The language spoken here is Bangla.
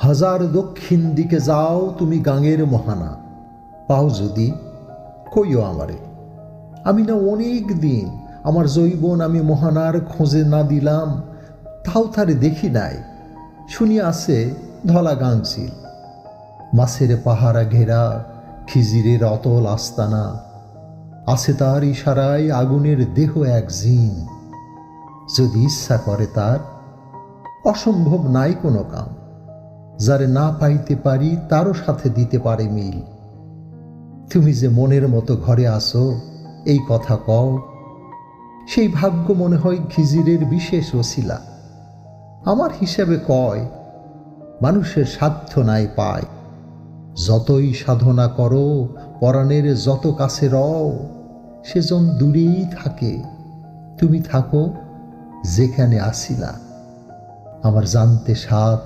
হাজার দক্ষিণ দিকে যাও তুমি গাঙের মহানা। পাও যদি, কইও আমারে, আমি না অনেক দিন আমার জৈবন আমি মহানার খোঁজে না দিলাম, তাও তারে দেখি নাই শুনি আছে ধলা গাংছিল মাছের পাহারা ঘেরা, খিজিরের অতল আস্তানা, আছে তার ইশারায় আগুনের দেহ এক জিন। যদি ইচ্ছা করে তার, অসম্ভব নাই কোনো কাম। যারে না পাইতে পারি, তারও সাথে দিতে পারে মিল। তুমি যে মনের মতো ঘরে আসো এই কথা কও। সেই ভাগ্য মনে হয় খিজিরের বিশেষ ওসিলা। আমার হিসাবে কয়, মানুষের সাধ্য নাই পায়। যতই সাধনা করো, পরাণের যত কাছে রও, সেজন দূরেই থাকে। তুমি থাকো যেখানে আসিলা। আমার জানতে সাত